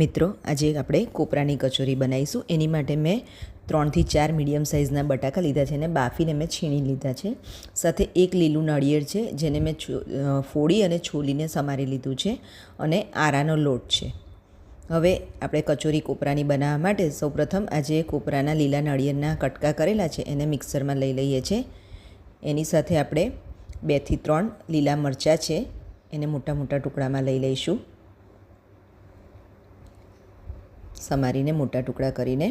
મિત્રો, આજે આપણે કોપરાની કચોરી બનાવીશું. એની માટે મેં ત્રણથી ચાર મીડિયમ સાઇઝના બટાકા લીધા છે અને બાફીને મેં છીણી લીધા છે. સાથે એક લીલું નાળિયેર છે, જેને મેં ફોડી અને છોલીને સમારી લીધું છે અને આરાનો લોટ છે. હવે આપણે કચોરી કોપરાની બનાવવા માટે સૌપ્રથમ આજે કોપરાના લીલા નાળિયેરના કટકા કરેલા છે, એને મિક્સરમાં લઈ લઈએ છીએ એની સાથે આપણે બેથી ત્રણ લીલા મરચાં છે, એને મોટા મોટા ટુકડામાં લઈ લઈશું. સમારીને મોટા ટુકડા કરીને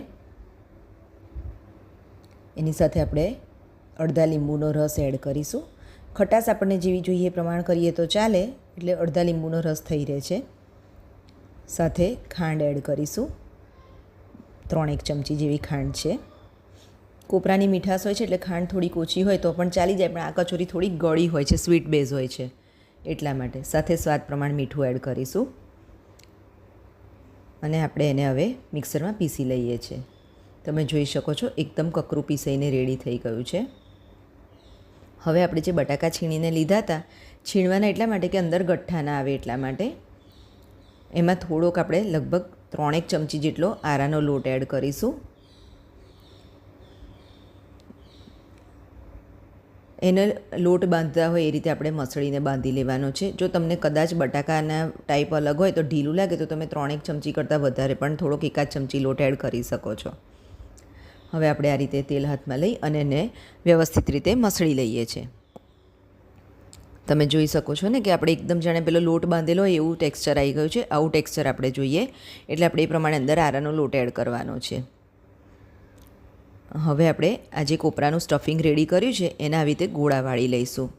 એની સાથે આપણે અડધા લીંબુનો રસ એડ કરીશું. ખટાશ આપણને જેવી જોઈએ પ્રમાણ કરીએ તો ચાલે, એટલે અડધા લીંબુનો રસ થઈ રહે છે. સાથે ખાંડ એડ કરીશું. ત્રણ એક ચમચી જેવી ખાંડ છે. કોપરાની મીઠાશ હોય છે એટલે ખાંડ થોડીક ઓછી હોય તો પણ ચાલી જાય, પણ આ કચોરી થોડીક ગળી હોય છે, સ્વીટ બેઝ હોય છે એટલા માટે. સાથે સ્વાદ પ્રમાણ મીઠું એડ કરીશું. અને આપણે એને હવે મિક્સરમાં પીસી લઈએ છીએ. તમે જોઈ શકો છો, એકદમ કકરું પીસાઈને રેડી થઈ ગયું છે. હવે આપણે જે બટાકા છીણીને લીધા હતા, છીણવાના એટલા માટે કે અંદર ગઠ્ઠા ના આવે એટલા માટે. એમાં થોડોક આપણે લગભગ ત્રણેક ચમચી જેટલો આરાનો લોટ એડ કરીશું. એને લોટ બાંધતા હોય એ રીતે આપણે મસળીને બાંધી લેવાનો છે. જો તમને કદાચ બટાકાના ટાઈપ અલગ હોય તો ઢીલું લાગે તો તમે ત્રણેક ચમચી કરતાં વધારે પણ થોડોક એકાદ ચમચી લોટ એડ કરી શકો છો. હવે આપણે આ રીતે તેલ હાથમાં લઈ અને એને વ્યવસ્થિત રીતે મસળી લઈએ છીએ તમે જોઈ શકો છો ને કે આપણે એકદમ જાણે પેલો લોટ બાંધેલો હોય એવું ટેક્સચર આવી ગયું છે. આવું ટેક્સચર આપણે જોઈએ. એટલે આપણે એ પ્રમાણે અંદર આરાનો લોટ એડ કરવાનો છે. હવે આપણે આ જે કોપરાનું સ્ટફિંગ રેડી કર્યું છે, એના આવી રીતે ગોળા વાળી લઈશું.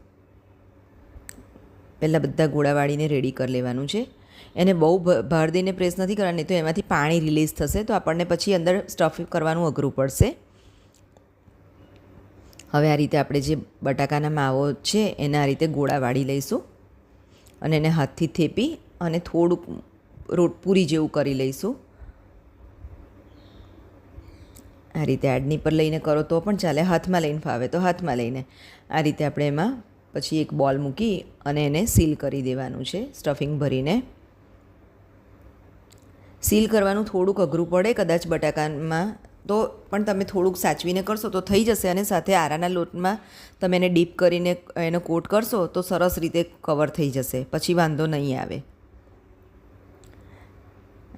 પહેલાં બધા ગોળા વાળીને રેડી કરી લેવાનું છે. એને બહુ ભાર દઈને પ્રેસ નથી કરવાની તો એમાંથી પાણી રિલીઝ થશે, તો આપણને પછી અંદર સ્ટફ કરવાનું અઘરું પડશે. હવે આ રીતે આપણે જે બટાકાના માવો છે, એના આ રીતે ગોળા વાળી લઈશું. અને એને હાથથી થેપી અને થોડુંક રોટ, પૂરી જેવું કરી લઈશું. આ રીતે આડની પર લઈને કરો તો પણ ચાલે, હાથમાં લઈને ફાવે તો હાથમાં લઈને. આ રીતે આપણે એમાં પછી એક બોલ મૂકી અને એને સીલ કરી દેવાનું છે, સ્ટફિંગ ભરીને. સીલ કરવાનું થોડુંક અઘરું પડે, કદાચ બટાકામાં તો, પણ તમે થોડુંક સાચવીને કરશો તો થઈ જશે અને સાથે આરાના લોટમાં તમે એને ડીપ કરીને એનો કોટ કરશો તો સરસ રીતે કવર થઈ જશે, પછી વાંધો નહીં આવે.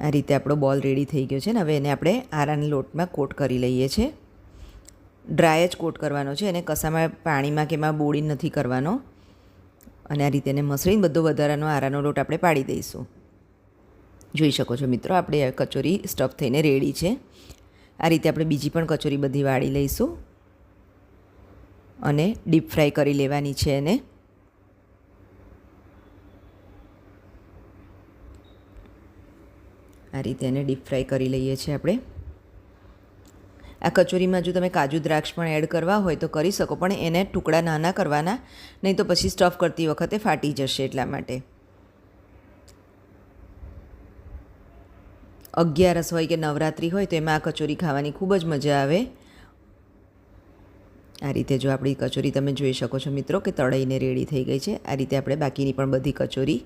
આ રીતે આપણો બોલ રેડી થઈ ગયો છે ને હવે એને આપણે આરાના લોટમાં કોટ કરી લઈએ છીએ ડ્રાય જ કોટ કરવાનો છે, એને કસામાં પાણીમાં કે એમાં બોળી નથી કરવાનો. અને આ રીતે એને મસળીને બધો વધારાનો આરાનો લોટ આપણે પાડી દઈશું. જોઈ શકો છો મિત્રો, આપણે કચોરી સ્ટફ થઈને રેડી છે. આ રીતે આપણે બીજી પણ કચોરી બધી વાળી લઈશું. અને ડીપ ફ્રાય કરી લેવાની છે એને. આ રીતે એને ડીપ ફ્રાય કરી લઈએ છીએ આપણે. આ કચોરીમાં જો તમે કાજુ દ્રાક્ષ પણ એડ કરવા હોય તો કરી શકો, પણ એને ટુકડા નાના કરવાના, નહીં તો પછી સ્ટફ કરતી વખતે ફાટી જશે એટલા માટે. અગિયારસ હોય કે નવરાત્રિ હોય તો એમાં આ કચોરી ખાવાની ખૂબ જ મજા આવે. આ રીતે જો આપણી કચોરી તમે જોઈ શકો છો મિત્રો કે તળાઈને રેડી થઈ ગઈ છે. આ રીતે આપણે બાકીની પણ બધી કચોરી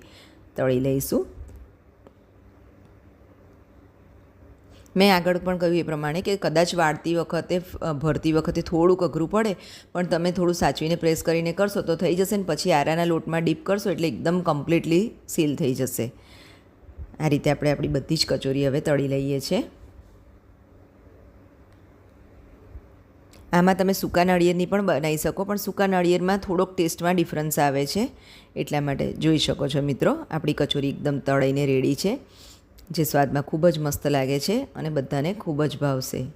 તળી લઈશું. મેં આગળ પણ કહ્યું એ પ્રમાણે કે કદાચ વાળતી વખતે ભરતી વખતે થોડુંક અઘરું પડે, પણ તમે થોડું સાચવીને પ્રેસ કરીને કરશો તો થઈ જશે ને પછી આરાના લોટમાં ડીપ કરશો એટલે એકદમ કમ્પ્લીટલી સીલ થઈ જશે. આ રીતે આપણે આપણી બધી જ કચોરી હવે તળી લઈએ છીએ આમાં તમે સૂકા નાળિયેરની પણ બનાવી શકો, પણ સૂકા નાળિયેરમાં થોડોક ટેસ્ટમાં ડિફરન્સ આવે છે. એટલા માટે જોઈ શકો છો મિત્રો, આપણી કચોરી એકદમ તળાઈને રેડી છે. જે સ્વાદમાં ખૂબ જ મસ્ત લાગે છે અને બધાને ખૂબ જ ભાવશે.